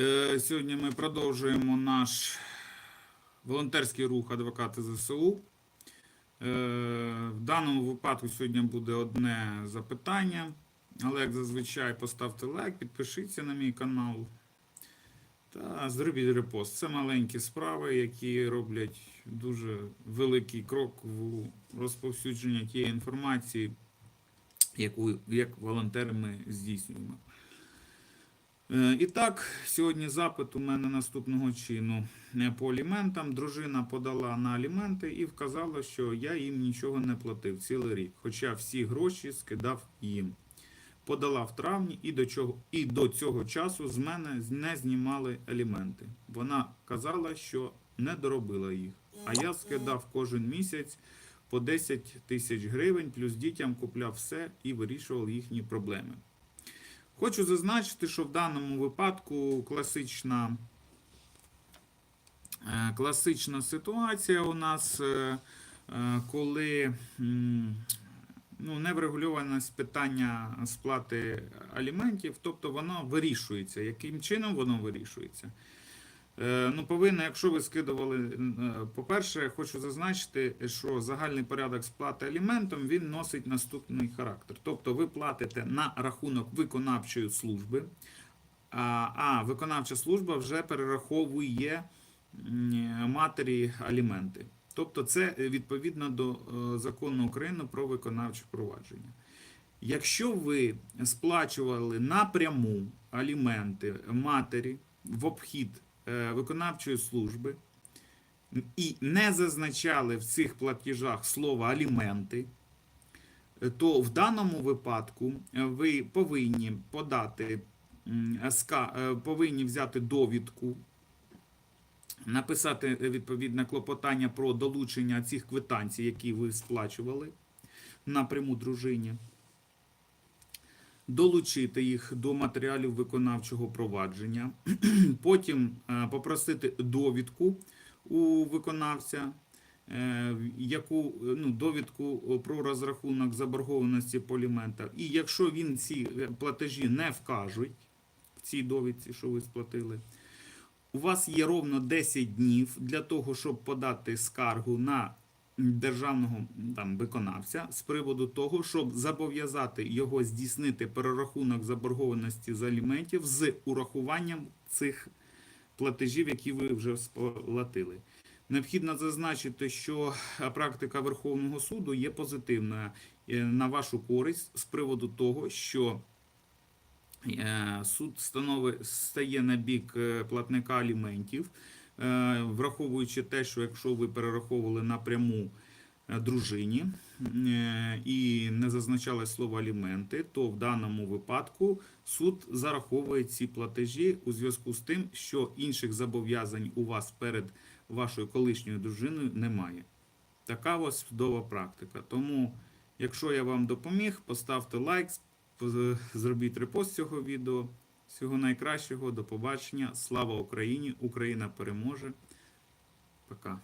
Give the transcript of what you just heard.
Е, Сьогодні ми продовжуємо наш волонтерський рух адвокати ЗСУ. Е, В даному випадку сьогодні буде одне запитання. Але, як зазвичай, поставте лайк, підпишіться на мій канал та зробіть репост. Це маленькі справи, які роблять дуже великий крок в розповсюдження тієї інформації, яку як волонтери ми здійснюємо. Е, І так, сьогодні запит у мене наступного чину Е, по аліментам. Дружина подала на аліменти і вказала, що я їм нічого не платив цілий рік, хоча всі гроші скидав їм. Подала в травні і до, чого, і до цього часу з мене не знімали аліменти. Вона казала, що не доробила їх. А я скидав кожен місяць по 10 тисяч гривень, плюс дітям купляв все і вирішував їхні проблеми. Хочу зазначити, що в даному випадку класична, е, класична ситуація у нас, е, е, коли ну, не врегульованість питання сплати аліментів, тобто воно вирішується. Яким чином воно вирішується? Е, Ну, повинно, якщо ви скидували, е, по-перше, хочу зазначити, що загальний порядок сплати аліментом він носить наступний характер. Тобто ви платите на рахунок виконавчої служби, а, виконавча служба вже перераховує матері аліменти. Тобто це е, відповідно до закону України про виконавче провадження. Якщо ви сплачували напряму аліменти матері в обхід виконавчої служби і не зазначали в цих платежах слово аліменти, е, то в даному випадку е, ви повинні подати е, повинні взяти довідку, написати е, відповідне клопотання про долучення цих квитанцій, які ви сплачували напряму дружині долучити їх до матеріалів виконавчого провадження, потім е, попросити довідку у виконавця, е, яку е, ну, довідку про розрахунок заборгованості по аліментах. І якщо він ці платежі не вкажуть в цій довідці, що ви сплатили, у вас є ровно 10 днів для того, щоб подати скаргу на державного там, виконавця з приводу того, щоб зобов'язати його здійснити перерахунок заборгованості з аліментів з урахуванням цих платежів, які ви вже сплатили. Необхідно зазначити, що практика Верховного суду є позитивною е, на вашу користь з приводу того, що е, суд стає на бік е, платника аліментів, е, враховуючи те, що якщо ви перераховували напряму е, дружині е, і не зазначали слово аліменти, то в даному випадку суд зараховує ці платежі у зв'язку з тим, що інших зобов'язань у вас перед вашою колишньою дружиною немає. Така ось судова практика. Тому, якщо я вам допоміг, поставте лайк, зробіть репост цього відео. Всього найкращого, до побачення. Слава Україні! Україна переможе. Пока.